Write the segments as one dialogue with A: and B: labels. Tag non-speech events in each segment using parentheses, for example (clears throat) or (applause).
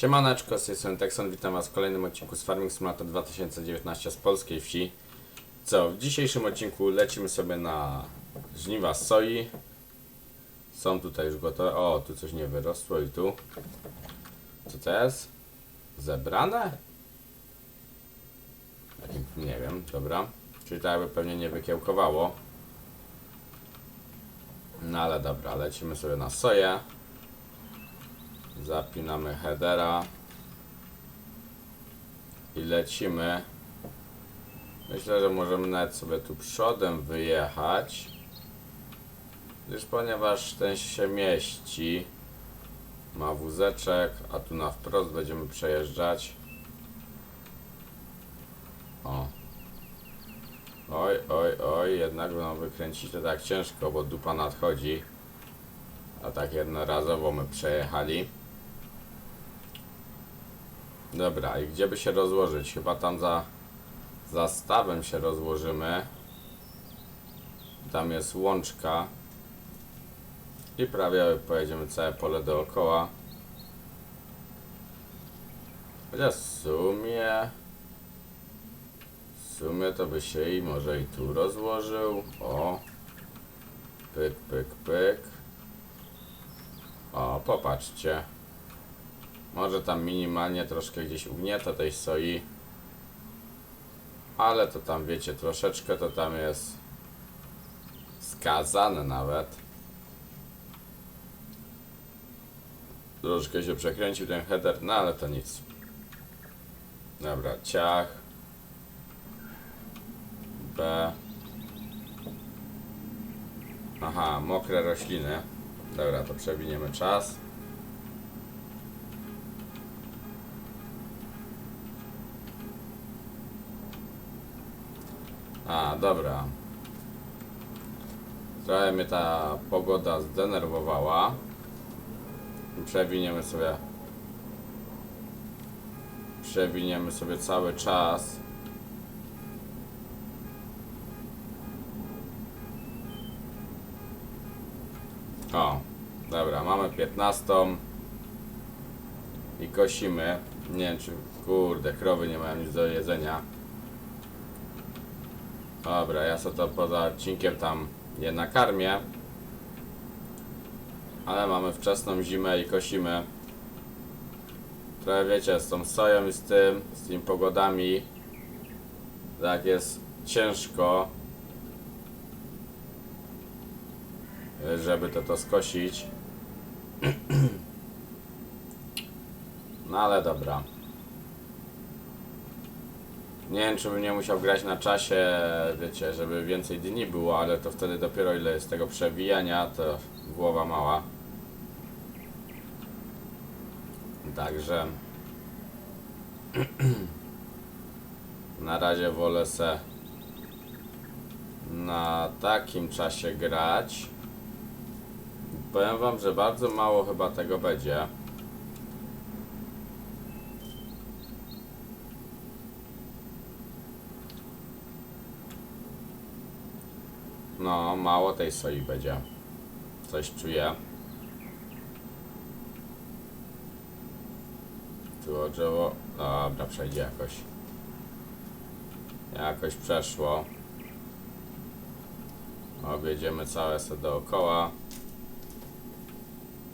A: Siemaneczko, z tej strony witam was w kolejnym odcinku z Farming Simulator 2019 z polskiej wsi. Co, w dzisiejszym odcinku lecimy sobie na żniwa soi. Są tutaj już gotowe, o, tu coś nie wyrosło i tu. Co to jest? Zebrane? Nie wiem, dobra. Czyli to jakby pewnie nie wykiełkowało. No ale dobra, lecimy sobie na soję. Zapinamy headera. I lecimy. Myślę, że możemy nawet sobie tu przodem wyjechać. Gdyż ponieważ ten się mieści. Ma wózeczek, a tu na wprost będziemy przejeżdżać. O. Oj, oj, oj, jednak no wykręcić to tak ciężko, bo dupa nadchodzi. A tak jednorazowo my przejechali. Dobra, i gdzie by się rozłożyć? Chyba tam za, za stawem się rozłożymy. Tam jest łączka. I prawie pojedziemy całe pole dookoła. Chociaż w sumie... W sumie to by się i może i tu rozłożył. O. Pyk, pyk, pyk. O, popatrzcie. Może tam minimalnie troszkę gdzieś ugnieta tej soi. Ale to tam wiecie, troszeczkę to tam jest skazane nawet. Troszkę się przekręcił ten header, no ale to nic. Dobra, ciach. B. Aha, mokre rośliny. Dobra, to przewiniemy czas. A, dobra. Trochę mnie ta pogoda zdenerwowała. Przewiniemy sobie. Przewiniemy sobie cały czas. O, dobra, mamy 15 i kosimy. Nie wiem, czy kurde, krowy nie mają nic do jedzenia. Dobra, ja sobie to poza odcinkiem tam je nakarmię. Ale mamy wczesną zimę i kosimy. Trochę wiecie, z tą soją i z tym, z tymi pogodami. Tak jest ciężko. Żeby to to skosić. (clears throat) No ale dobra. Nie wiem, czy bym nie musiał grać na czasie, wiecie, żeby więcej dni było, ale to wtedy dopiero ile jest tego przewijania, to głowa mała. Także (clears throat) na razie wolę se na takim czasie grać. Powiem wam, że bardzo mało chyba tego będzie. No, mało tej soi będzie. Coś czuję. Tu drzewo. Dobra, przejdzie jakoś. Jakoś przeszło. Objedziemy całe se dookoła.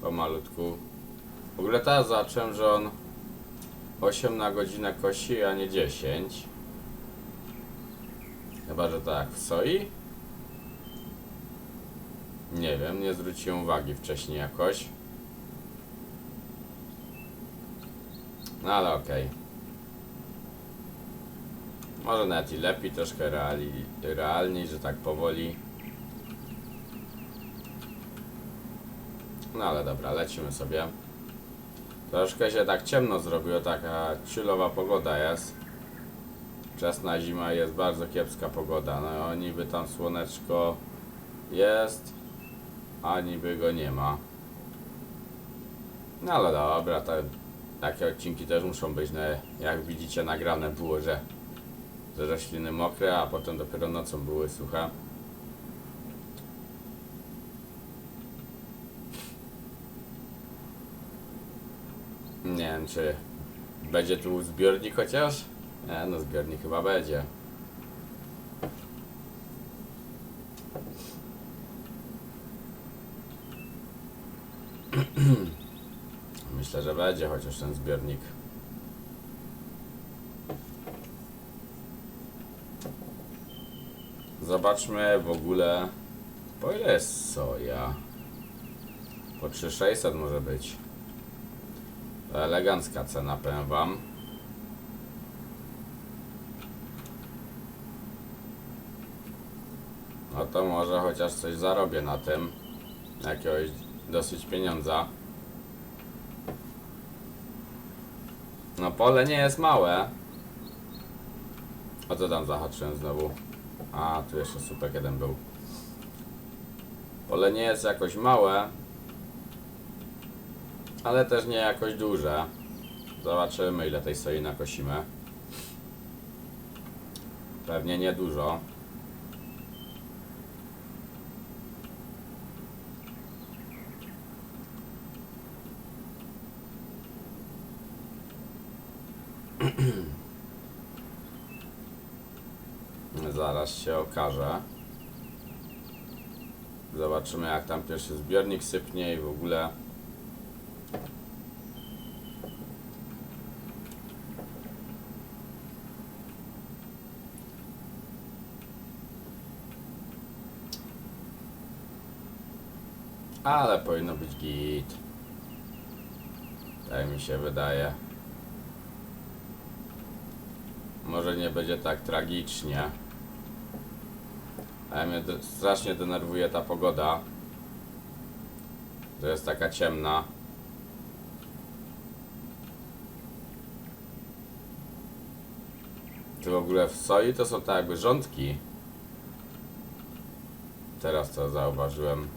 A: Pomalutku. W ogóle teraz zacząłem, że on 8 na godzinę kosi, a nie 10. Chyba, że tak w soi? Nie wiem, nie zwróciłem uwagi wcześniej jakoś. No ale okej. Może nawet i lepiej, troszkę reali, realniej, że tak powoli. No ale dobra, lecimy sobie. Troszkę się tak ciemno zrobiło, taka ciulowa pogoda jest. Wczesna zima jest bardzo kiepska pogoda. No niby tam słoneczko jest, a niby go nie ma. No ale dobra, takie odcinki też muszą być, no, jak widzicie nagrane było, że, że rośliny mokre, a potem dopiero nocą były suche. Nie wiem, czy będzie tu zbiornik chociaż? Nie, no zbiornik chyba będzie. (clears throat) Myślę, że będzie chociaż ten zbiornik. Zobaczmy w ogóle po ile jest soja. Po 3600 może być. Elegancka cena, powiem wam. No to może chociaż coś zarobię na tym. Jakiegoś dosyć pieniądza. No pole nie jest małe. O co tam zahaczyłem znowu? A, tu jeszcze super jeden był. Pole nie jest jakoś małe, ale też nie jakoś duże. Zobaczymy ile tej soi nakosimy. Pewnie niedużo. Zaraz się okaże. Zobaczymy jak tam pierwszy zbiornik sypnie i w ogóle. Ale powinno być git. Tak mi się wydaje. Może nie będzie tak tragicznie. Ale mnie strasznie denerwuje ta pogoda. To jest taka ciemna. Tu w ogóle w soi to są tak jakby rządki. Teraz to zauważyłem.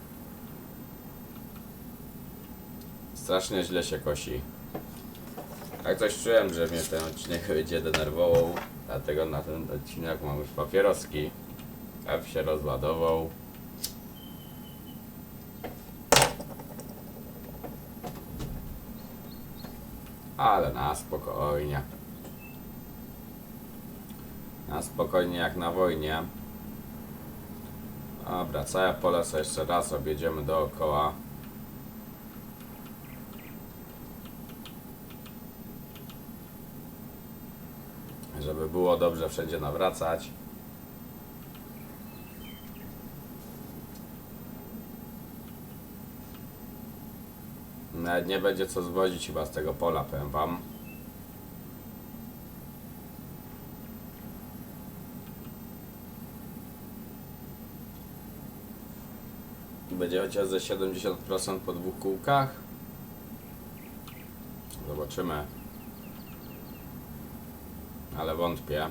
A: Strasznie źle się kosi. Tak coś czułem, że mnie ten odcinek (laughs) będzie denerwował. Dlatego na ten odcinek mam już papieroski. F się rozładował. Ale na spokojnie. Na spokojnie jak na wojnie. Dobra, całe pole jeszcze raz objedziemy dookoła. Żeby było dobrze wszędzie nawracać. Nawet nie będzie co zwozić chyba z tego pola, powiem wam. Będzie chociaż ze 70% po dwóch kółkach. Zobaczymy. Ale wątpię.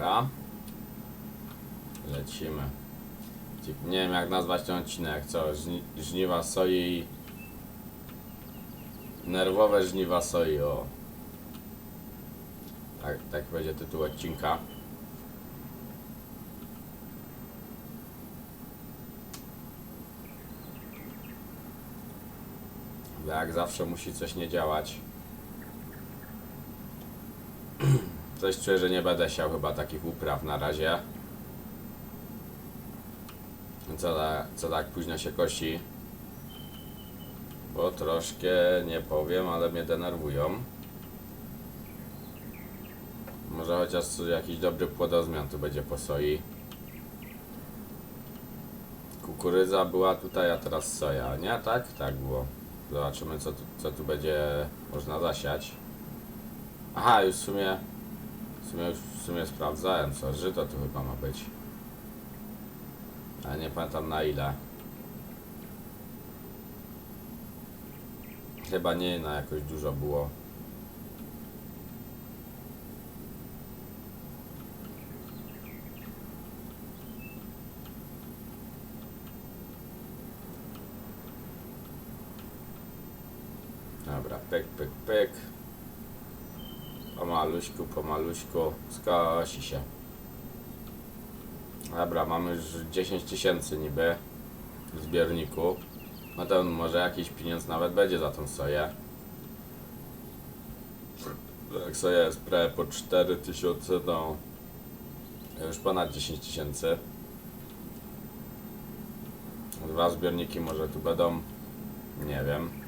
A: Dobra. Lecimy. Ci- Nie wiem jak nazwać ten odcinek, co? Żni żniwa soi. Nerwowe żniwa soi, o. Tak, tak będzie tytuł odcinka. Jak zawsze musi coś nie działać. Coś czuję, że nie będę siał chyba takich upraw na razie. Co, co tak późno się kosi. Bo troszkę nie powiem, ale mnie denerwują. Może chociaż jakiś dobry płodozmian tu będzie po soi. Kukurydza była tutaj, a teraz soja, nie? Tak? Tak było. Zobaczymy co tu, co tu będzie można zasiać. Aha, już w sumie w sumie już w sumie sprawdzałem żyto tu chyba ma być. Ale nie pamiętam na ile. Chyba nie na jakoś dużo było. Dobra, pyk, pyk, pyk. Pomaluśku, pomaluśku, skosi się. Dobra, mamy już 10 tysięcy niby w zbiorniku. No to może jakiś pieniądz nawet będzie za tą soję. Jak soja jest prawie po 4000, to już ponad 10 tysięcy. Dwa zbiorniki może tu będą. Nie wiem.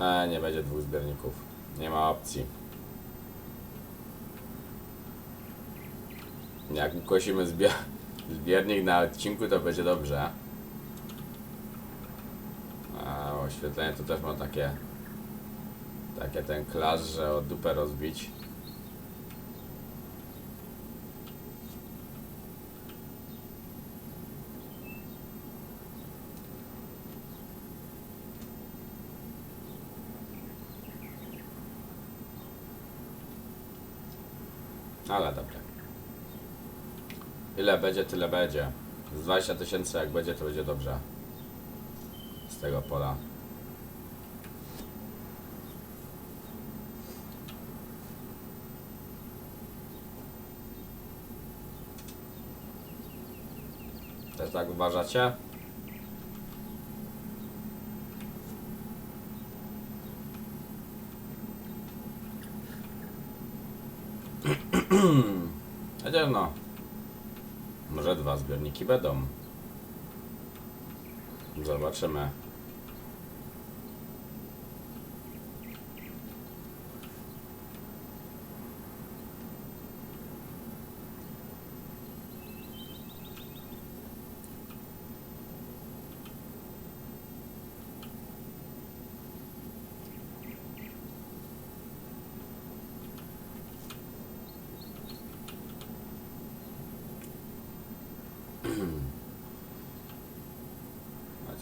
A: E, nie będzie dwóch zbiorników. Nie ma opcji. Jak ukosimy zbior (laughs) zbiornik na odcinku, to będzie dobrze. A oświetlenie to też ma takie takie ten klasz, że o dupę rozbić. Ale dobra. Ile będzie, tyle będzie. Z 20 tysięcy jak będzie, to będzie dobrze. Z tego pola. Też tak uważacie? Chociaż no. Może dwa zbiorniki będą. Zobaczymy.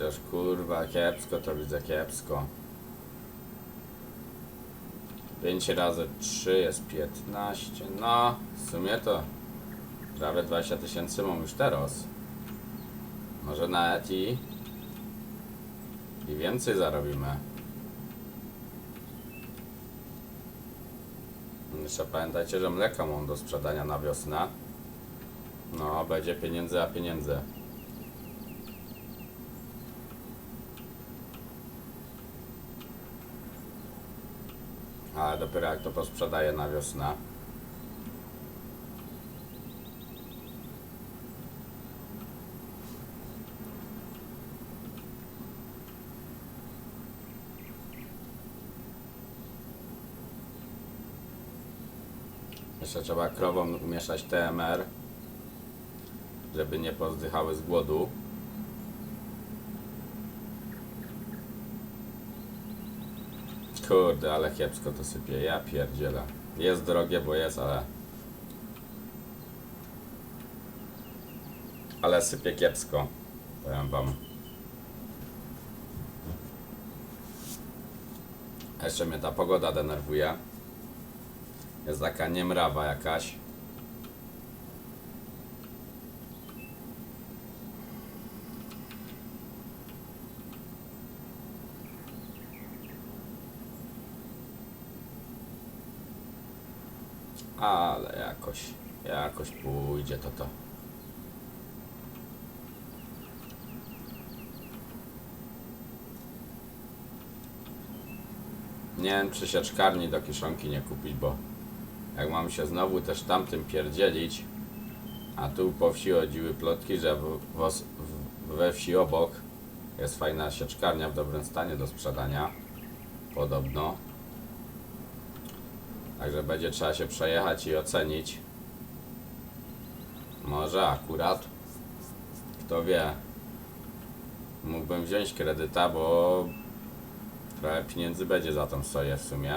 A: Chociaż kurwa kiepsko to widzę kiepsko. 5 razy 3 jest 15. No, w sumie to prawie 20 tysięcy mam już teraz. Może na Eti i więcej zarobimy. Jeszcze pamiętajcie, że mleko mam do sprzedania na wiosnę. No, będzie pieniędzy, a pieniędzy. Ale dopiero jak to posprzedaję na wiosnę. Jeszcze trzeba krowom umieszać TMR, żeby nie pozdychały z głodu. Kurde, ale kiepsko to sypie. Ja pierdzielę. Jest drogie, bo jest, ale... Ale sypie kiepsko. Powiem wam. Jeszcze mnie ta pogoda denerwuje. Jest taka niemrawa jakaś. Ale jakoś, jakoś pójdzie to to. Nie wiem, czy sieczkarni do kiszonki nie kupić, bo jak mam się znowu też tamtym pierdzielić, a tu po wsi chodziły plotki, że w, w, we wsi obok jest fajna sieczkarnia w dobrym stanie do sprzedania. Podobno. Także będzie trzeba się przejechać i ocenić. Może akurat. Kto wie. Mógłbym wziąć kredyta, bo trochę pieniędzy będzie za tą soję w sumie.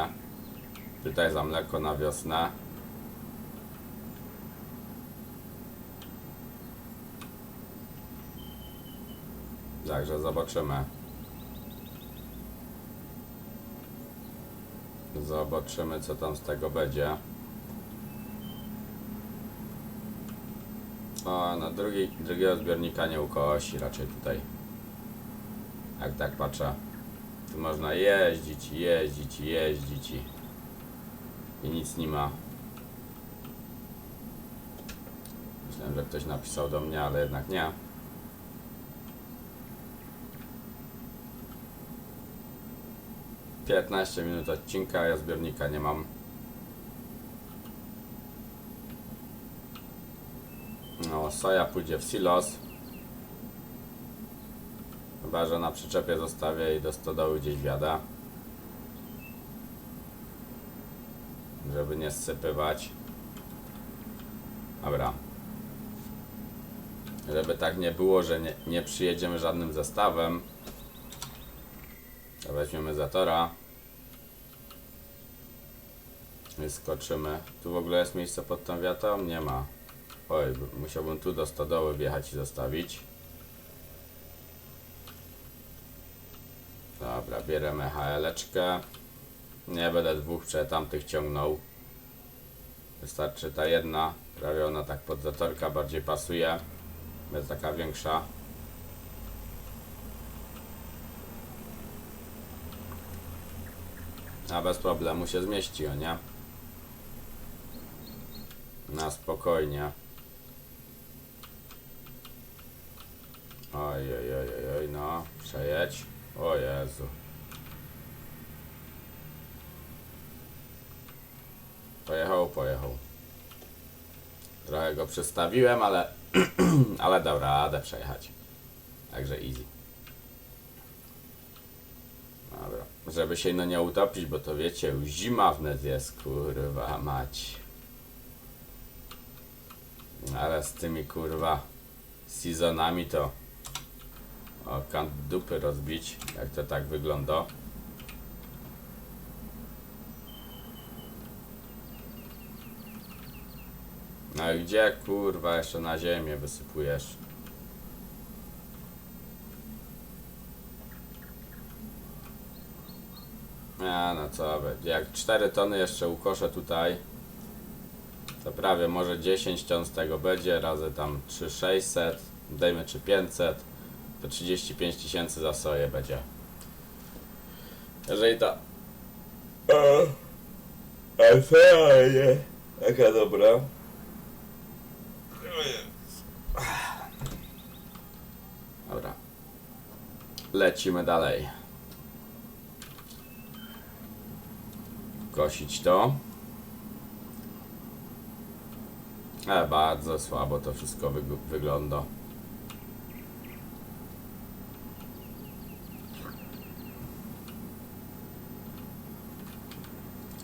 A: Tutaj za mleko na wiosnę. Także zobaczymy. Zobaczymy co tam z tego będzie. O, no drugi, drugiego zbiornika nie ukosi raczej tutaj. Jak tak patrzę. Tu można jeździć, jeździć, jeździć i, i nic nie ma. Wiem, że ktoś napisał do mnie, ale jednak nie. Piętnaście minut odcinka, ja zbiornika nie mam. No, soja pójdzie w silos. Chyba, że na przyczepie zostawię i do stodoły gdzieś wiada. Żeby nie zsypywać. Dobra. Żeby tak nie było, że nie, nie przyjedziemy żadnym zestawem. To weźmiemy zatora. I skoczymy. Tu w ogóle jest miejsce pod tą wiatą? Nie ma. Oj, musiałbym tu do stodoły wjechać i zostawić. Dobra, bierzemy HL-eczkę. Nie będę dwóch prze tamtych ciągnął. Wystarczy ta jedna. Prawie ona tak pod zatorka bardziej pasuje. Jest taka większa. A bez problemu się zmieści, o nie? Na spokojnie. Oj, oj, oj, oj, no, przejedź. O Jezu. Pojechał, pojechał. Trochę go przestawiłem, ale, (clears throat) ale dał radę przejechać. Także easy. Dobra. Żeby się no nie utopić, bo to wiecie, zima wnet jest, kurwa mać. Ale z tymi kurwa sezonami to o kant dupy rozbić, jak to tak wygląda. No i gdzie kurwa jeszcze na ziemię wysypujesz? A no co jak 4 tony jeszcze ukoszę tutaj to prawie może 10 ton z tego będzie, razy tam 3600, dajmy czy 500, to 35 tysięcy za soję będzie. Jeżeli to... A soja nie, jaka dobra. Dobra. Lecimy dalej. Kosić to. E, bardzo słabo to wszystko wyg- wygląda.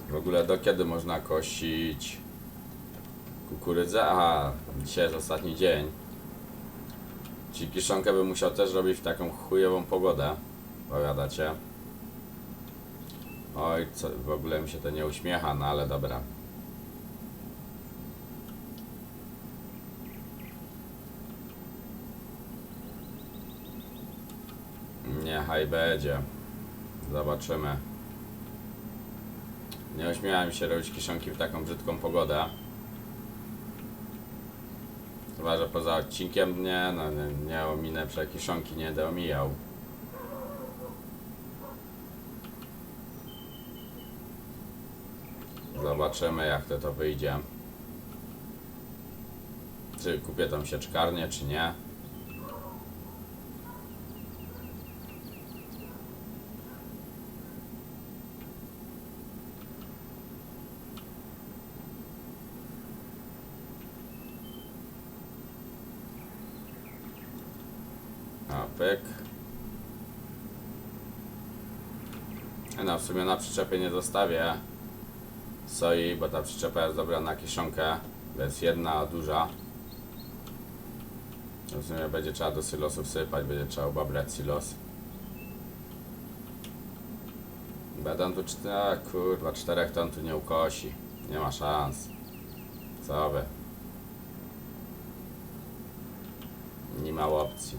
A: W ogóle do kiedy można kosić kukurydzę? Aha, dzisiaj jest ostatni dzień. Czyli kiszonkę bym musiał też robić w taką chujową pogodę. Powiadacie? Oj, co, w ogóle mi się to nie uśmiecha, no ale dobra. Niechaj będzie. Zobaczymy. Nie ośmiałem się robić kiszonki w taką brzydką pogodę. Chyba, że poza odcinkiem nie, no nie, nie ominę prze kiszonki, nie będę omijał. Zobaczymy jak to to wyjdzie. Czy kupię tą sieczkarnię, czy nie. A, pyk. No, w sumie na przyczepie nie zostawię soi, bo ta przyczepa jest dobra na kiszonkę. To jest jedna duża. No, W sumie będzie trzeba do silosu wsypać, będzie trzeba obabrać silos. Będą tu cztery, kurwa, czterech ton tu nie ukosi. Nie ma szans. Co wy? Nie ma opcji.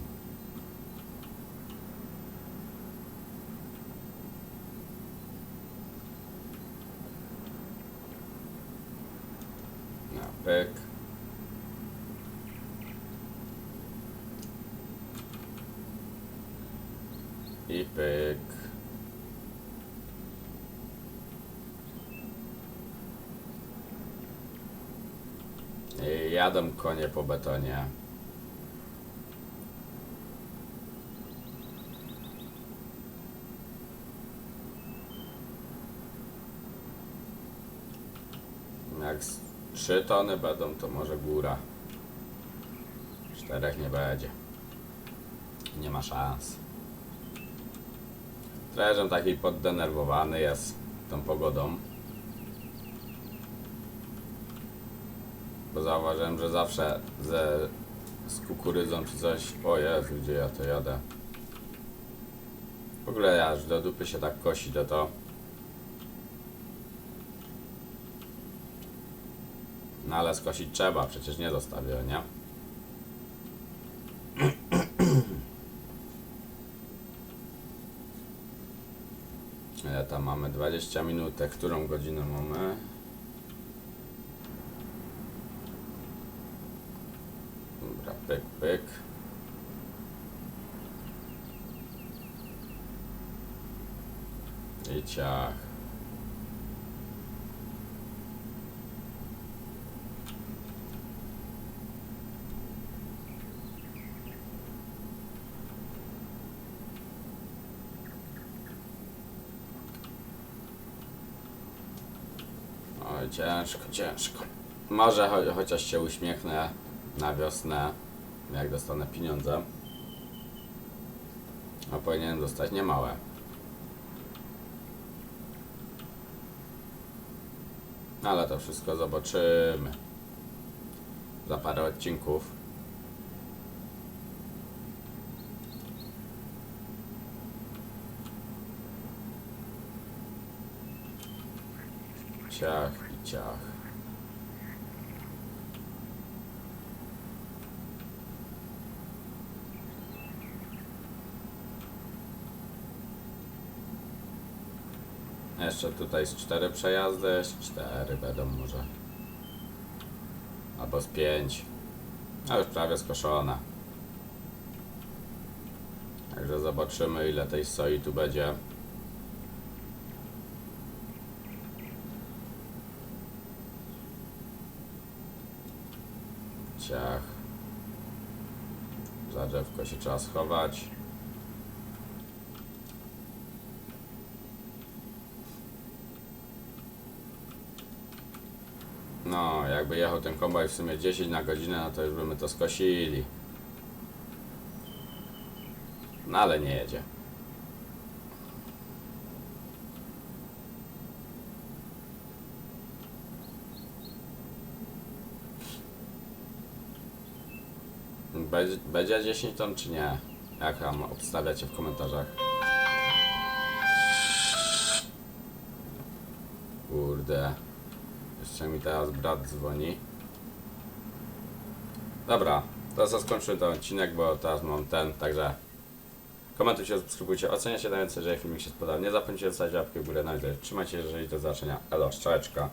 A: No, pyk. I pyk. I Jadą konie po betonie. Jak z 3 tony będą, to może góra. Czterech nie będzie. Nie ma szans. Treżem taki poddenerwowany jest tą pogodą. Bo zauważyłem, że zawsze ze, z kukurydzą czy coś. O Jezu, gdzie ja to jadę? W ogóle aż do dupy się tak kosi to to. No ale skosić trzeba, przecież nie zostawię, nie? (clears throat) Ile tam mamy? 20 minut. Którą godzinę mamy? Dobra, pyk, pyk. I ciach. Oj, ciężko, ciężko. Może cho chociaż się uśmiechnę na wiosnę, jak dostanę pieniądze. A powinienem dostać niemałe. Ale to wszystko zobaczymy. Za parę odcinków. Ciach i ciach. Jeszcze tutaj z cztery przejazdy, z cztery będą może. Albo z pięć. A już prawie skoszona. Także zobaczymy ile tej soi tu będzie. Ciach. Drzewko się trzeba schować. No, jakby jechał ten kombaj w sumie 10 na godzinę, no to już byśmy to skosili. No ale nie jedzie. Będzie, będzie 10 ton czy nie? Jak tam obstawiacie w komentarzach? Kurde. Jeszcze mi teraz brat dzwoni. Dobra, co skończymy ten odcinek, bo teraz mam ten, także komentujcie, subskrybujcie, oceniacie na więcej, jeżeli filmik się spodobał. Nie zapomnijcie zostawić łapki w górę na widzę. Trzymajcie się, jeżeli do zobaczenia. Elo, szczałeczka.